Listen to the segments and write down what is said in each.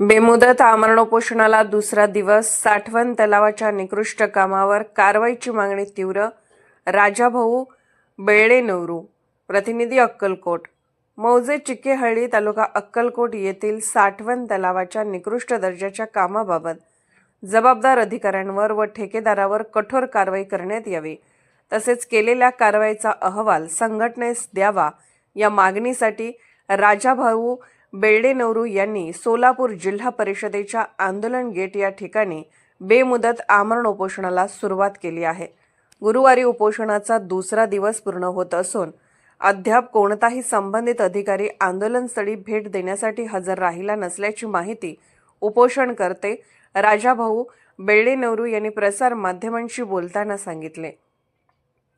बेमुदत आमरण उपोषणाला दुसरा दिवस साठवण तलावाच्या निकृष्ट कामावर कारवाईची मागणी तीव्र राजाभाऊ बेळे नवरू प्रतिनिधी अक्कलकोट. मौजे चिक्केहळ्ळी तालुका अक्कलकोट येथील साठवण तलावाच्या निकृष्ट दर्जाच्या कामाबाबत जबाबदार अधिकाऱ्यांवर व ठेकेदारावर कठोर कारवाई करण्यात यावी. तसेच केलेल्या कारवाईचा अहवाल संघटनेस द्यावा या मागणीसाठी राजाभाऊ बेर्डे नवरू यांनी सोलापूर जिल्हा परिषदेच्या आंदोलन गेट या ठिकाणी बेमुदत आमरण उपोषणाला सुरुवात केली आहे. गुरुवारी उपोषणाचा दुसरा दिवस पूर्ण होत असून अद्याप कोणताही संबंधित अधिकारी आंदोलनस्थळी भेट देण्यासाठी हजर राहिला नसल्याची माहिती उपोषणकर्ते राजाभाऊ बेर्डे नवरू यांनी प्रसार माध्यमांशी बोलताना सांगितले.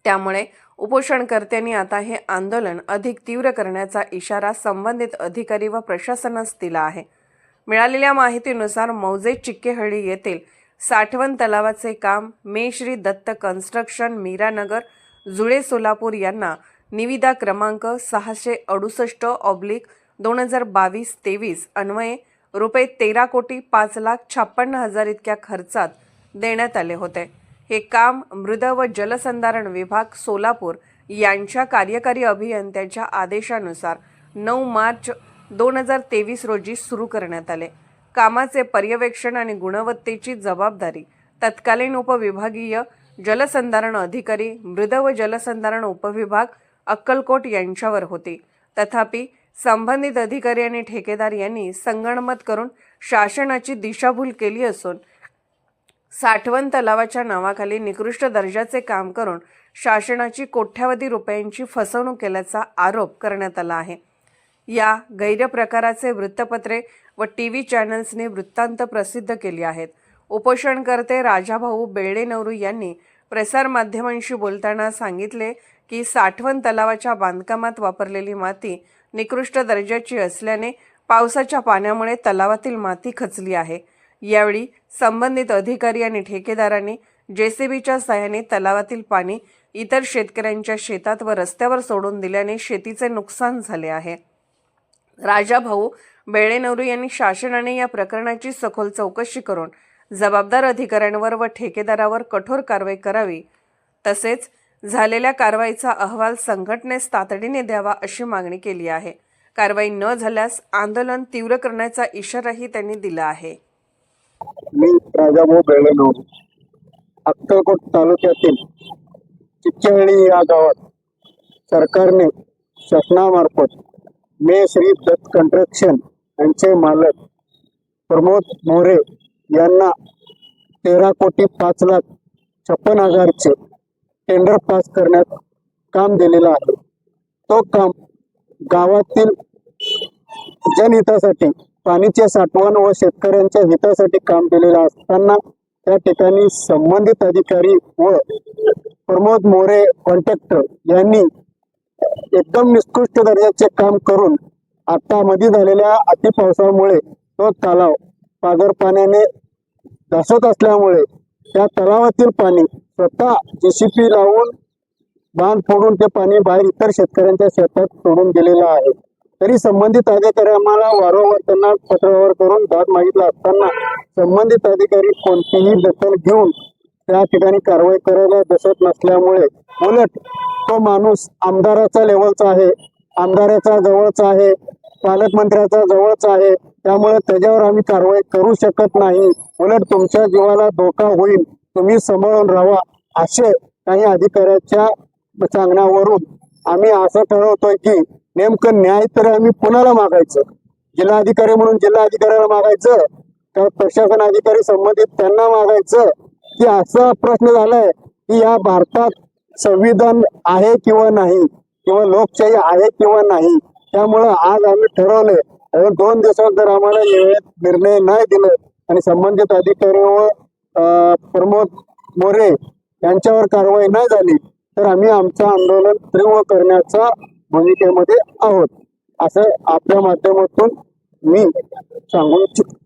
त्यामुळे उपोषणकर्त्यांनी आता हे आंदोलन अधिक तीव्र करण्याचा इशारा संबंधित अधिकारी व प्रशासनास दिला आहे. मिळालेल्या माहितीनुसार मौजे चिक्केहळ्ळी येथील साठवण तलावाचे काम मे श्री दत्त कन्स्ट्रक्शन मीरानगर जुळे सोलापूर यांना निविदा क्रमांक सहाशे अडुसष्ट ऑब्लिक दोन हजार बावीस तेवीस अन्वये रुपये तेरा कोटी पाच लाख छप्पन्न हजार इतक्या खर्चात देण्यात आले होते. हे काम मृद व जलसंधारण विभाग सोलापूर यांच्या कार्यकारी अभियंत्याच्या आदेशानुसार नऊ मार्च दोन हजार तेवीस रोजी सुरू करण्यात आले. कामाचे पर्यवेक्षण आणि गुणवत्तेची जबाबदारी तत्कालीन उपविभागीय जलसंधारण अधिकारी मृद व जलसंधारण उपविभाग अक्कलकोट यांच्यावर होती. तथापि संबंधित अधिकारी आणि ठेकेदार यांनी संगणमत करून शासनाची दिशाभूल केली असून साठवण तलावाच्या नावाखाली निकृष्ट दर्जाचे काम करून शासनाची कोट्यावधी रुपयांची फसवणूक केल्याचा आरोप करण्यात आला आहे. या गैरप्रकाराचे वृत्तपत्रे व टी व्ही चॅनल्सने वृत्तांत प्रसिद्ध केली आहेत. उपोषणकर्ते राजाभाऊ बेर्डे नवरू यांनी प्रसारमाध्यमांशी बोलताना सांगितले की साठवण तलावाच्या बांधकामात वापरलेली माती निकृष्ट दर्जाची असल्याने पावसाच्या पाण्यामुळे तलावातील माती खचली आहे. यावेळी संबंधित अधिकारी आणि ठेकेदारांनी जेसीबीच्या सहाय्याने तलावातील पाणी इतर शेतकऱ्यांच्या शेतात व रस्त्यावर सोडून दिल्याने शेतीचे नुकसान झाले आहे. राजाभाऊ बेळेनवरू यांनी शासनाने या प्रकरणाची सखोल चौकशी करून जबाबदार अधिकाऱ्यांवर व ठेकेदारावर कठोर कारवाई करावी. तसेच झालेल्या कारवाईचा अहवाल संघटनेस तातडीने द्यावा अशी मागणी केली आहे. कारवाई न झाल्यास आंदोलन तीव्र करण्याचा इशाराही त्यांनी दिला आहे. मी राजाभाऊ बेळेनूर अक्कलकोट तालुक्यातील चिच्चहळ्ळी या गावात सरकारने शासनामार्फत मे श्री दत्त कंस्ट्रक्शन यांचे मालक प्रमोद मोरे यांना तेरा कोटी पाच लाख छप्पन हजारचे टेंडर पास करण्यात काम दिलेलं आहे. तो काम गावातील जनहितासाठी पाणीचे साठवण व शेतकऱ्यांच्या हितासाठी काम केलेलं असताना त्या ठिकाणी संबंधित अधिकारी व प्रमोद मोरे कॉन्ट्रॅक्टर यांनी एकदम निकृष्ट दर्जाचे काम करून आता मध्ये झालेल्या अतिपावसामुळे तो तलाव पागर पाण्याने धसत असल्यामुळे त्या तलावातील पाणी स्वतः जेसीपी लावून बांध फोडून ते पाणी बाहेर इतर शेतकऱ्यांच्या शेतात सोडून दिलेलं आहे. तरी संबंधित अधिकारी आम्हाला वारंवार त्यांना पत्रावर करून दाद मागितला असताना संबंधित अधिकारी कोणतीही दखल घेऊन त्या ठिकाणी कारवाई करायला बसत नसल्यामुळे उलट तो माणूस आमदाराचा लेवलचा आहे आमदाराचा जवळचा आहे पालकमंत्र्याचा जवळचा आहे. त्यामुळे त्याच्यावर आम्ही कारवाई करू शकत नाही. उलट तुमच्या जीवाला धोका होईल. तुम्ही सांभाळून राहा असे काही अधिकाऱ्याच्या सांगण्यावरून आम्ही असं ठरवतोय की नेमकं न्याय तर आम्ही कुणाला मागायचं. जिल्हाधिकारी म्हणून जिल्हाधिकाऱ्याला मागायचं तर प्रशासन अधिकारी संबंधित त्यांना मागायचं. की असा प्रश्न झालाय की या भारतात संविधान आहे किंवा नाही किंवा लोकशाही आहे किंवा नाही त्यामुळं आज आम्ही ठरवलंय. अजून दोन दिवसात जर आम्हाला वेळेत निर्णय नाही दिले. आणि संबंधित अधिकारी व प्रमोद मोरे यांच्यावर कारवाई नाही झाली. तर आम्ही आमचं आंदोलन तीव्र करण्याच्या भूमिकेमध्ये आहोत. असं आपल्या माध्यमातून मी सांगू इच्छितो.